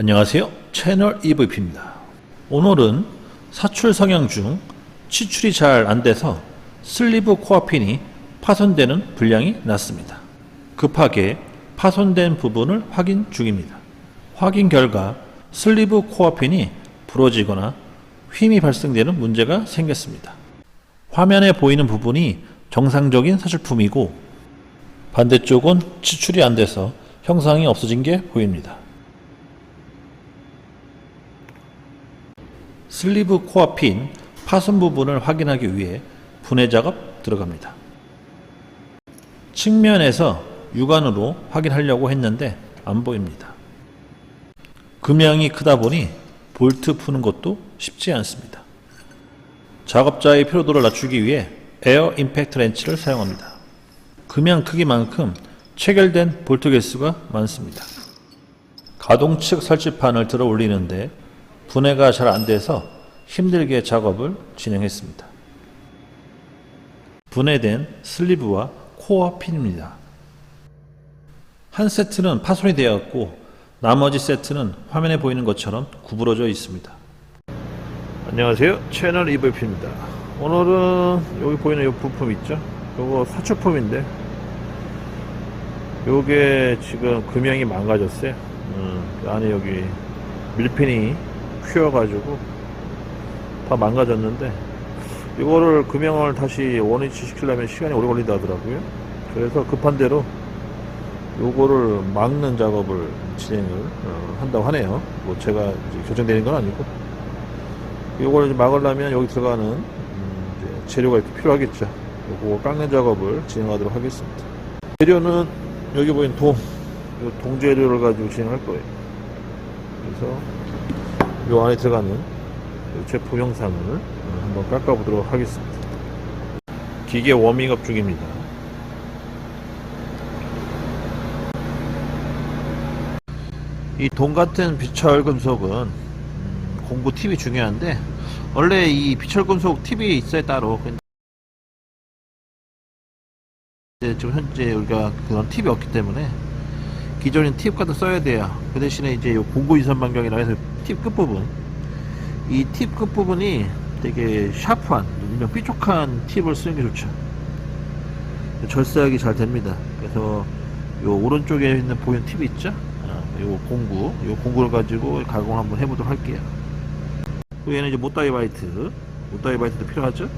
안녕하세요. 채널 EVP입니다. 오늘은 사출 성형 중 치출이 잘 안 돼서 슬리브 코어핀이 파손되는 불량이 났습니다. 급하게 파손된 부분을 확인 중입니다. 확인 결과 슬리브 코어핀이 부러지거나 휨이 발생되는 문제가 생겼습니다. 화면에 보이는 부분이 정상적인 사출품이고 반대쪽은 치출이 안 돼서 형상이 없어진 게 보입니다. 슬리브 핀 파손 부분을 확인하기 위해 분해 작업 들어갑니다. 측면에서 육안으로 확인하려고 했는데 안 보입니다. 금형이 크다 보니 볼트 푸는 것도 쉽지 않습니다. 작업자의 피로도를 낮추기 위해 에어 임팩트 렌치를 사용합니다. 금형 크기만큼 체결된 볼트 개수가 많습니다. 가동 측 설치판을 들어 올리는데 분해가 잘 안 돼서 힘들게 작업을 진행했습니다. 분해된 슬리브와 코어 핀입니다. 한 세트는 파손이 되었고 나머지 세트는 화면에 보이는 것처럼 구부러져 있습니다. 안녕하세요. 채널 EVP입니다. 오늘은 여기 보이는 이 부품 있죠? 요거 사출품인데 요게 지금 금형이 망가졌어요. 음, 그 안에 여기 밀핀이 휘어가지고 다 망가졌는데 이거를 금형을 다시 원위치 시키려면 시간이 오래 걸린다 하더라고요. 그래서 급한 대로 요거를 막는 작업을 진행을 어, 한다고 하네요. 뭐 제가 결정되는 건 아니고 이제 막으려면 여기 들어가는 음, 재료가 필요하겠죠. 요거 깎는 작업을 진행하도록 하겠습니다. 재료는 여기 보이는 동, 요 동재료를 가지고 진행할 거예요. 그래서 요 안에 들어가는 요 제품 영상을 어, 한번 깎아보도록 하겠습니다. 기계 워밍업 중입니다. 이동 같은 비철 금속은 음, 공구 팁이 중요한데 원래 이 비철 금속 팁이 있어요 따로. 지금 현재 우리가 그런 팁이 없기 때문에 기존인 팁거 써야 돼요. 그 대신에 이제 요 공구 이선 반경이라 해서 팁 끝부분 이 팁 끝부분이 되게 샤프한 일명 삐죽한 팁을 쓰는 게 좋죠. 절삭이 잘 됩니다. 그래서 요 오른쪽에 있는 보이는 팁이 있죠? 아, 요 공구, 요 공구를 가지고 가공 한번 해보도록 할게요. 또 얘는 이제 못다이 바이트, 못다이 바이트도 필요하죠?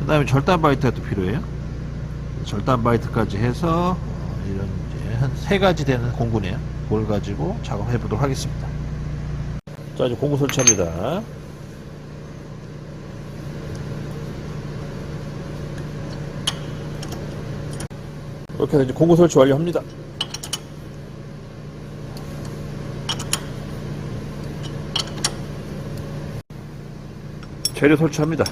그 다음에 절단 바이트가 또 필요해요. 절단 바이트까지 해서 어, 이런 한 세 가지 되는 공구네요. 그걸 가지고 작업해 보도록 하겠습니다. 자 이제 공구 설치합니다. 이렇게 해서 이제 공구 설치 완료합니다. 재료 설치합니다.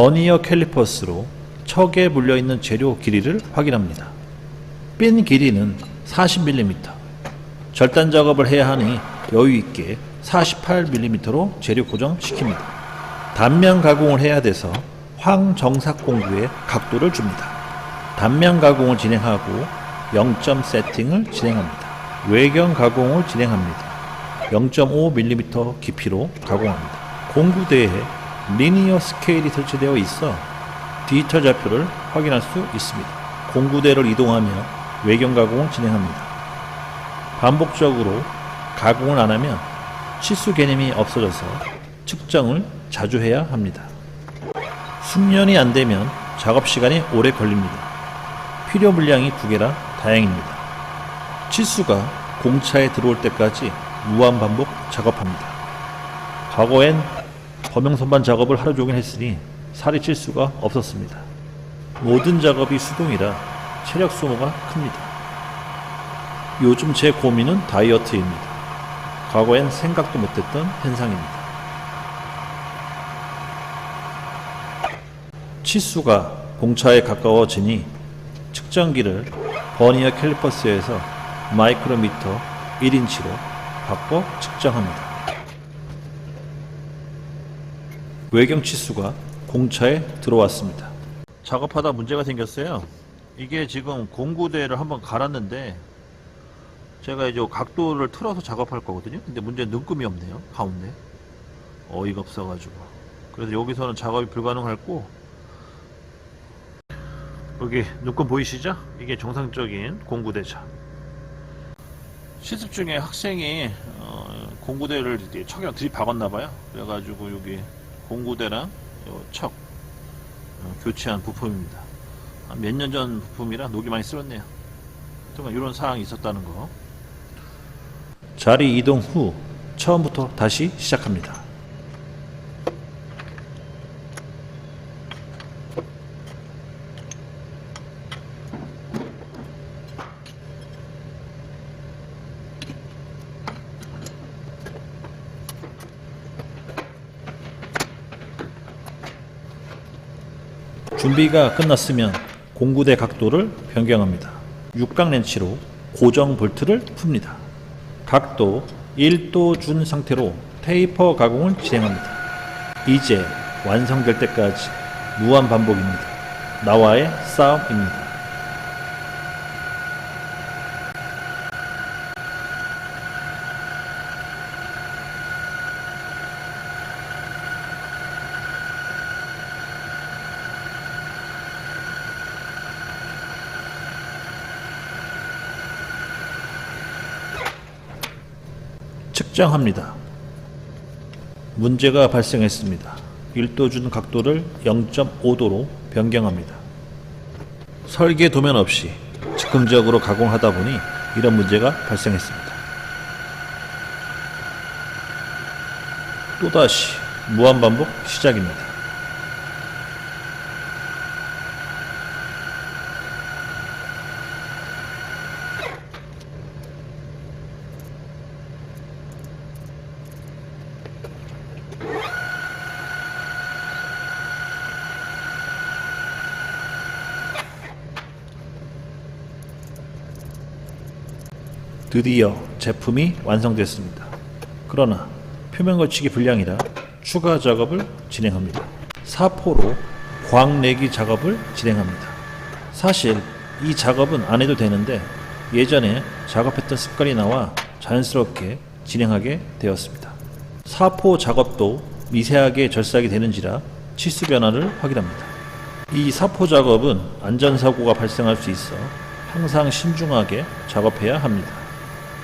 버니어 캘리퍼스로 척에 물려있는 재료 길이를 확인합니다. 핀 길이는 40mm. 절단 작업을 해야 하니 여유있게 48mm로 재료 고정시킵니다. 단면 가공을 해야 돼서 황정삭 공구에 각도를 줍니다. 단면 가공을 진행하고 0점 세팅을 진행합니다. 외경 가공을 진행합니다. 0.5mm 깊이로 가공합니다. 공구대에 리니어 스케일이 설치되어 있어 디지털 좌표를 확인할 수 있습니다. 공구대를 이동하며 외경 가공을 진행합니다. 반복적으로 가공을 안 하면 치수 개념이 없어져서 측정을 자주 해야 합니다. 숙련이 안 되면 작업 시간이 오래 걸립니다. 필요 물량이 두 개라 다행입니다. 치수가 공차에 들어올 때까지 무한 반복 작업합니다. 과거엔 범용 선반 작업을 하루 종일 했으니 살이 칠 수가 없었습니다. 모든 작업이 수동이라 체력 소모가 큽니다. 요즘 제 고민은 다이어트입니다. 과거엔 생각도 못했던 현상입니다. 치수가 공차에 가까워지니 측정기를 버니어 캘리퍼스에서 마이크로미터 1인치로 바꿔 측정합니다. 외경 치수가 공차에 들어왔습니다. 작업하다 문제가 생겼어요. 이게 지금 공구대를 한번 갈았는데 제가 이제 각도를 틀어서 작업할 거거든요. 근데 문제는 눈금이 없네요. 가운데. 어이가 없어가지고. 그래서 여기서는 작업이 불가능하고 여기 눈금 보이시죠? 이게 정상적인 공구대자. 실습 중에 학생이 어, 공구대를 이렇게 척이랑 들이박았나 봐요. 그래가지고 여기 공구대랑 요척 어, 교체한 부품입니다. 몇 년 전 부품이라 녹이 많이 쓸었네요. 하여튼 이런 사항이 있었다는 거. 자리 이동 후 처음부터 다시 시작합니다. 준비가 끝났으면 공구대 각도를 변경합니다. 육각 렌치로 고정 볼트를 풉니다. 각도 1도 준 상태로 테이퍼 가공을 진행합니다. 이제 완성될 때까지 무한 반복입니다. 나와의 싸움입니다. 측정합니다. 문제가 발생했습니다. 1도 준 각도를 0.5도로 변경합니다. 설계 도면 없이 즉흥적으로 가공하다 보니 이런 문제가 발생했습니다. 또다시 무한반복 시작입니다. 드디어 제품이 완성됐습니다. 그러나 표면 거치기 불량이라 추가 작업을 진행합니다. 사포로 광내기 작업을 진행합니다. 사실 이 작업은 안 해도 되는데 예전에 작업했던 습관이 나와 자연스럽게 진행하게 되었습니다. 사포 작업도 미세하게 절삭이 되는지라 치수 변화를 확인합니다. 이 사포 작업은 안전사고가 발생할 수 있어 항상 신중하게 작업해야 합니다.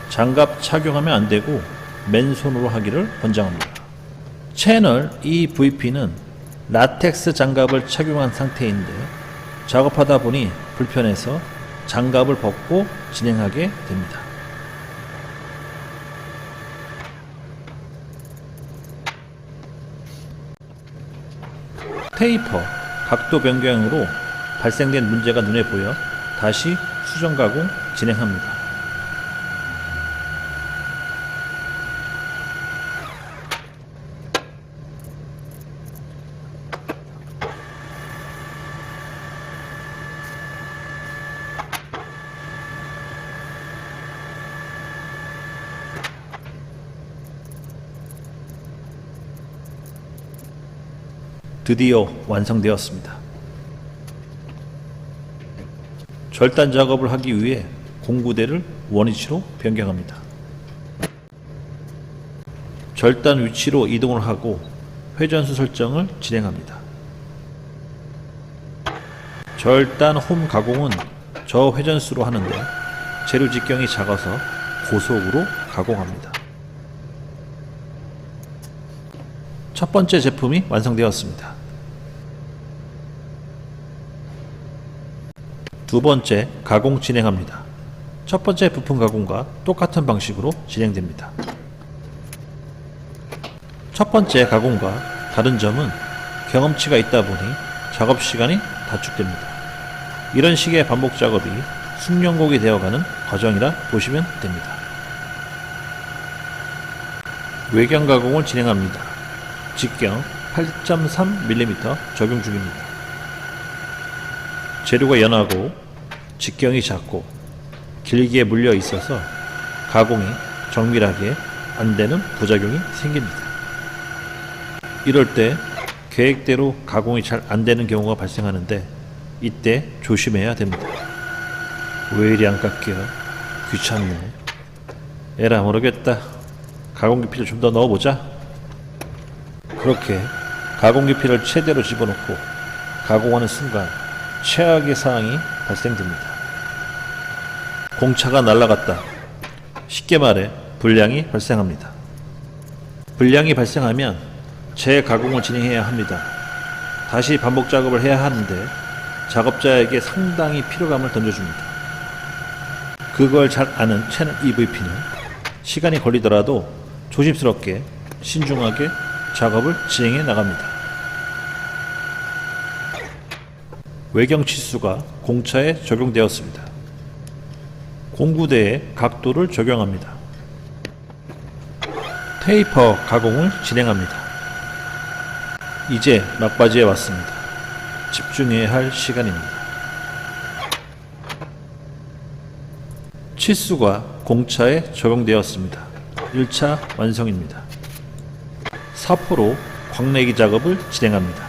장갑 착용하면 안 되고 맨손으로 하기를 권장합니다. 채널 EVP는 라텍스 장갑을 착용한 상태인데 작업하다 보니 불편해서 장갑을 벗고 진행하게 됩니다. 테이퍼 각도 변경으로 발생된 문제가 눈에 보여 다시 수정 가공 진행합니다. 드디어 완성되었습니다. 절단 작업을 하기 위해 공구대를 원위치로 변경합니다. 절단 위치로 이동을 하고 회전수 설정을 진행합니다. 절단 홈 가공은 저 회전수로 하는데 재료 직경이 작아서 고속으로 가공합니다. 첫 번째 제품이 완성되었습니다. 두 번째 가공 진행합니다. 첫 번째 부품 가공과 똑같은 방식으로 진행됩니다. 첫 번째 가공과 다른 점은 경험치가 있다 보니 작업 시간이 단축됩니다. 이런 식의 반복 작업이 숙련곡이 되어가는 과정이라 보시면 됩니다. 외경 가공을 진행합니다. 직경 8.3mm 적용 중입니다. 재료가 연하고 직경이 작고 길게 물려 있어서 가공이 정밀하게 안 되는 부작용이 생깁니다. 이럴 때 계획대로 가공이 잘 안 되는 경우가 발생하는데 이때 조심해야 됩니다. 왜 이리 안 깎여? 귀찮네. 에라 모르겠다. 가공 기피를 좀 더 넣어보자. 그렇게 가공 기피를 최대로 집어넣고 가공하는 순간 최악의 상황이 발생됩니다. 공차가 날아갔다. 쉽게 말해 불량이 발생합니다. 불량이 발생하면 재가공을 진행해야 합니다. 다시 반복 작업을 해야 하는데 작업자에게 상당히 피로감을 던져줍니다. 그걸 잘 아는 채널 EVP는 시간이 걸리더라도 조심스럽게 신중하게 작업을 진행해 나갑니다. 외경 치수가 공차에 적용되었습니다. 공구대에 각도를 적용합니다. 테이퍼 가공을 진행합니다. 이제 막바지에 왔습니다. 집중해야 할 시간입니다. 치수가 공차에 적용되었습니다. 1차 완성입니다. 사포로 광내기 작업을 진행합니다.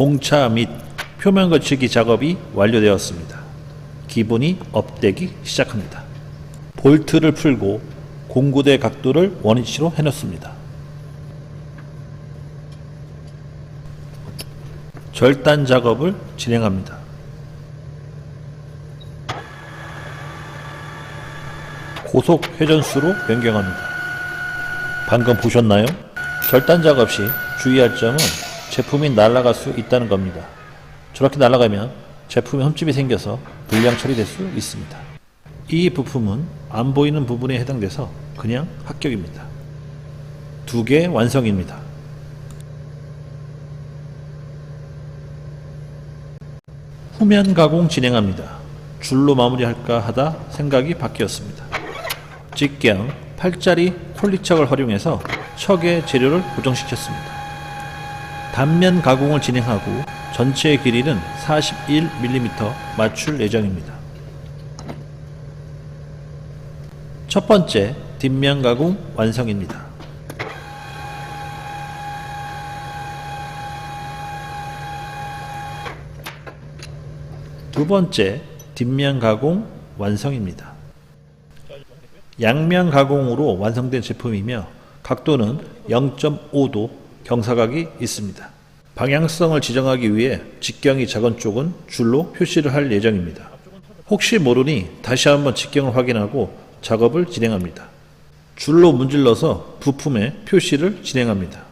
공차 및 표면 거치기 작업이 완료되었습니다. 기본이 업되기 시작합니다. 볼트를 풀고 공구대 각도를 원위치로 해놓습니다. 절단 작업을 진행합니다. 고속 회전수로 변경합니다. 방금 보셨나요? 절단 작업 시 주의할 점은 제품이 날아갈 수 있다는 겁니다. 저렇게 날아가면 제품에 흠집이 생겨서 불량 처리될 수 있습니다. 이 부품은 안 보이는 부분에 해당돼서 그냥 합격입니다. 두 개 완성입니다. 후면 가공 진행합니다. 줄로 마무리할까 하다 생각이 바뀌었습니다. 직경 8짜리 콜리척을 활용해서 척의 재료를 고정시켰습니다. 단면 가공을 진행하고 전체 길이는 41mm 맞출 예정입니다. 첫 번째 뒷면 가공 완성입니다. 두 번째 뒷면 가공 완성입니다. 양면 가공으로 완성된 제품이며 각도는 0.5도 경사각이 있습니다. 방향성을 지정하기 위해 직경이 작은 쪽은 줄로 표시를 할 예정입니다. 혹시 모르니 다시 한번 직경을 확인하고 작업을 진행합니다. 줄로 문질러서 부품에 표시를 진행합니다.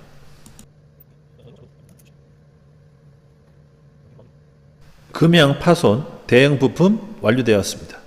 금양 파손 대형 부품 완료되었습니다.